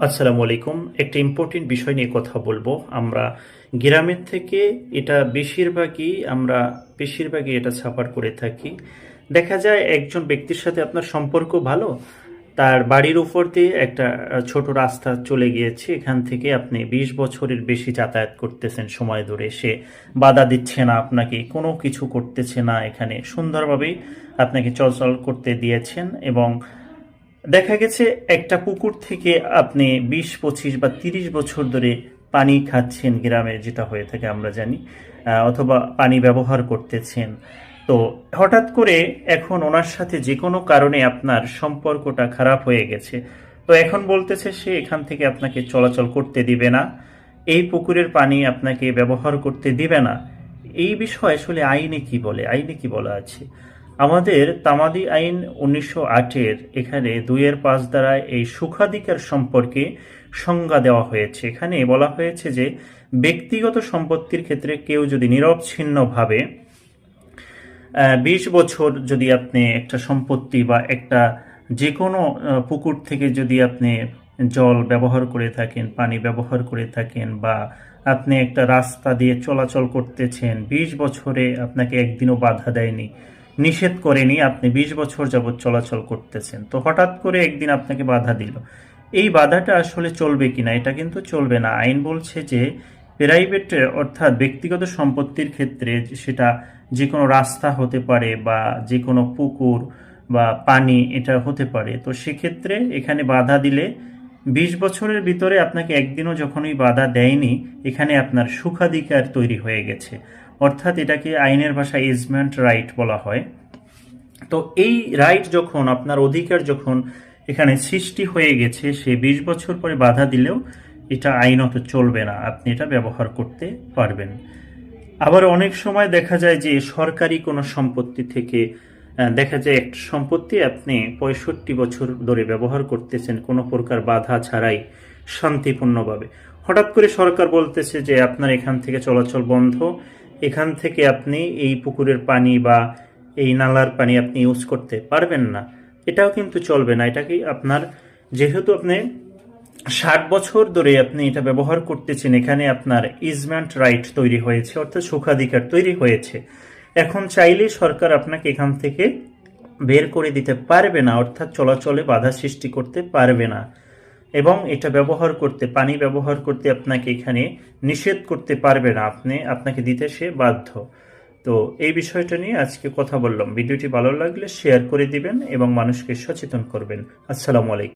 আসসালামু আলাইকুম। একটা ইম্পর্টেন্ট বিষয় নিয়ে কথা বলব। আমরা গ্রামের থেকে এটা বেশিরভাগই, আমরা বেশিরভাগই এটা ছাপার করে থাকি। দেখা যায় একজন ব্যক্তির সাথে আপনার সম্পর্ক ভালো, তার বাড়ির উপর দিয়ে একটা ছোট রাস্তা চলে গিয়েছে। এখান থেকে আপনি বিশ বছরের বেশি যাতায়াত করতেছেন সময় ধরে। সে বাধা দিচ্ছে না আপনাকে, কোনো কিছু করতেছে না এখানে। সুন্দরভাবেই আপনাকে চলাচল করতে দিয়েছেন এবং দেখা গেছে একটা পুকুর থেকে আপনি বিশ, পঁচিশ বা তিরিশ বছর ধরে পানি খাচ্ছেন গ্রামে, যেটা হয়ে থাকে আমরা জানি অথবা পানি ব্যবহার করতেছেন। তো হঠাৎ করে এখন ওনার সাথে যে কোনো কারণে আপনার সম্পর্কটা খারাপ হয়ে গেছে। তো এখন বলতেছে সে এখান থেকে আপনাকে চলাচল করতে দিবে না, এই পুকুরের পানি আপনাকে ব্যবহার করতে দিবে না। এই বিষয়ে আসলে আইনে কি বলে? আইনে কি বলা আছে? আমাদের তামাদি আইন উনিশশো আটের এখানে দুইয়ের পাঁচ দ্বারা এই সুখাধিকার সম্পর্কে সংজ্ঞা দেওয়া হয়েছে। এখানে বলা হয়েছে যে, ব্যক্তিগত সম্পত্তির ক্ষেত্রে কেউ যদি নিরবচ্ছিন্নভাবে বিশ বছর যদি আপনি একটা সম্পত্তি বা একটা যে কোনো পুকুর থেকে যদি আপনি জল ব্যবহার করে থাকেন, পানি ব্যবহার করে থাকেন বা আপনি একটা রাস্তা দিয়ে চলাচল করতেছেন, বিশ বছরে আপনাকে একদিনও বাধা দেয়নি নিষেধ করেনি, আপনি বিশ বছর যাবৎ চলাচল করতেছেন। তো হঠাৎ করে একদিন আপনাকে বাধা দিল। এই বাধাটা আসলে চলবে কিনা, এটা কিন্তু চলবে না। আইন বলছে যে প্রাইভেট অর্থাৎ ব্যক্তিগত সম্পত্তির ক্ষেত্রে সেটা যে কোনো রাস্তা হতে পারে বা যে কোনো পুকুর বা পানি, এটা হতে পারে। তো সেক্ষেত্রে এখানে বাধা দিলে বিশ বছরের ভিতরে আপনাকে একদিনও যখনই বাধা দেয়নি, এখানে আপনার সুখাধিকার তৈরি হয়ে গেছে। অর্থাৎ এটাকে আইনের ভাষায় ইজমেন্ট রাইট বলা হয়। তো এই রাইট যখন, আপনার অধিকার যখন এখানে সৃষ্টি হয়ে গেছে, সে বিশ বছর পরে বাধা দিলেও এটা আইনত চলবে না। আপনি এটা ব্যবহার করতে পারবেন। আবার অনেক সময় দেখা যায় যে সরকারি কোনো সম্পত্তি থেকে দেখা যায় একটা সম্পত্তি আপনি পঁয়ষট্টি বছর ধরে ব্যবহার করতেছেন, কোনো প্রকার বাধা ছাড়াই শান্তিপূর্ণভাবে। হঠাৎ করে সরকার বলতেছে যে আপনার এখান থেকে চলাচল বন্ধ এখান থেকে আপনি এই পুকুরের পানি বা এই নালার পানি আপনি ইউজ করতে পারবেন না। এটাও কিন্তু চলবে না। এটাকে আপনার, যেহেতু আপনি ষাট বছর ধরে আপনি এটা ব্যবহার করতেছেন, এখানে আপনার ইজমেন্ট রাইট তৈরি হয়েছে, অর্থাৎ সুখাধিকার তৈরি হয়েছে। এখন চাইলে সরকার আপনাকে এখান থেকে বের করে দিতে পারবে না, অর্থাৎ চলাচলে বাধা সৃষ্টি করতে পারবে না। এবং এটা ব্যবহার করতে, পানি ব্যবহার করতে আপনাকে এখানে নিষেধ করতে পারবে না। আপনি, আপনাকে দিতে সে বাধ্য। তো এই বিষয়টা নিয়ে আজকে কথা বললাম। ভিডিওটি ভালো লাগলে শেয়ার করে দিবেন এবং মানুষকে সচেতন করবেন। আসসালামু আলাইকুম।